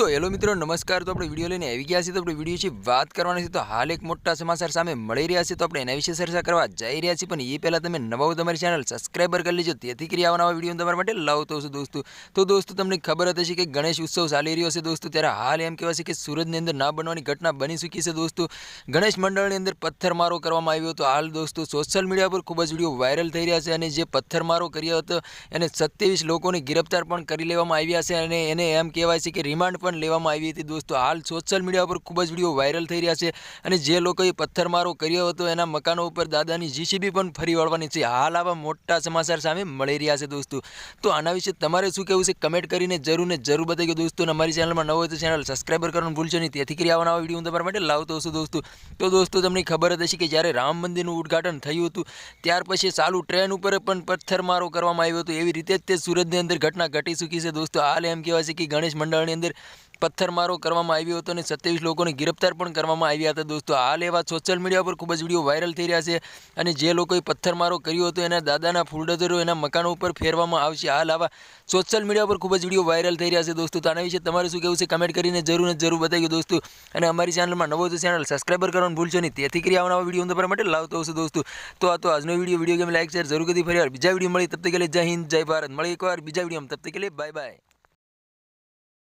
તો હેલો મિત્રો, નમસ્કાર. તો આપણે વીડિયો લઈને આવી ગયા છીએ. તો આપણે વીડિયો છે વાત કરવાની છે, તો હાલ એક મોટા સમાચાર સામે મળી રહ્યા છે. તો આપણે એના વિશે ચર્ચા કરવા જઈ રહ્યા છીએ. પણ એ પહેલાં તમે નવા તમારી ચેનલ સબસ્ક્રાઈબર કરી લેજો. તેથી કરી આવા નવા વીડિયો તમારા માટે લાવતો છું, દોસ્તો. તો દોસ્તો, તમને ખબર હશે કે ગણેશ ઉત્સવ ચાલી રહ્યો છે, દોસ્તો. ત્યારે હાલ એમ કહેવાય છે કે સુરતની અંદર ના બનવાની ઘટના બની ચૂકી છે, દોસ્તો. ગણેશ મંડળની અંદર પથ્થરમારો કરવામાં આવ્યો હતો. હાલ, દોસ્તો સોશિયલ મીડિયા પર ખૂબ જ વીડિયો વાયરલ થઈ રહ્યા છે અને જે પથ્થરમારો કર્યો હતો, એને સત્યાવીસ લોકોને ગિરફ્તાર પણ કરી લેવામાં આવ્યા છે અને એને એમ કહેવાય છે કે રિમાન્ડ પણ લેવામાં આવી હતી દોસ્તો. હાલ સોશિયલ મીડિયા પર ખૂબ જ વીડિયો વાયરલ થઈ રહ્યા છે અને જે લોકોએ પથ્થરમારો કર્યો હતો એના મકાનો ઉપર દાદાની જીસીબી પણ ફરી વળવાની છે. હાલ આવા મોટા સમાચાર સામે મળી રહ્યા છે દોસ્તો. તો આના વિશે તમારે શું કહેવું છે કમેન્ટ કરીને જરૂર ને જરૂર બતાવી દોસ્તો. અને અમારી ચેનલમાં નવો હોય તો ચેનલ સબસ્ક્રાઈબર કરવાનું ભૂલશો નહીં. તેથી કરી આવવાના વીડિયો હું તમારા માટે લાવતો છું દોસ્તો. તો દોસ્તો, તમને ખબર જ હશે કે જ્યારે રામ મંદિરનું ઉદઘાટન થયું હતું, ત્યાર પછી ચાલુ ટ્રેન ઉપર પણ પથ્થરમારો કરવામાં આવ્યો હતો. એવી રીતે જ તે સુરતની અંદર ઘટના ઘટી ચૂકી છે દોસ્તો. હાલ એમ કહેવાય છે કે ગણેશ મંડળની અંદર પથ્થરમારો કરવામાં આવ્યો હતો અને સત્યાવીસ લોકોને ગિરફ્તાર પણ કરવામાં આવ્યા હતા. દોસ્તો, હાલ એવા સોશિયલ મીડિયા પર ખૂબ જ વીડિયો વાયરલ થઈ રહ્યા છે અને જે લોકોએ પથ્થરમારો કર્યો હતો, એના દાદાના ફૂલડધરો એના મકાનો ઉપર ફેરવામાં આવશે. હાલ આવા સોશિયલ મીડિયા પર ખૂબ જ વીડિયો વાયરલ થઈ રહ્યા છે. દોસ્તો, તો આના વિશે તમારે શું કહેવું છે? કમેન્ટ કરીને જરૂર ને જરૂર બતાવ્યું દોસ્તો. અને અમારી ચેનલમાં નવો તો ચેનલ સબસ્ક્રાઈબર કરવાનું ભૂલશો નહીં. તેથી કરી આવવાના વીડિયો તમારા માટે લાવતો હશે દોસ્તો. તો આ તો આજનો video video game like share જરૂર કરી ફરી બીજા વીડિયો મળી તબ તક જય હિન્દ, જય ભારત. મળી એકવાર બીજા વીડિયો તબ તક બાય બાય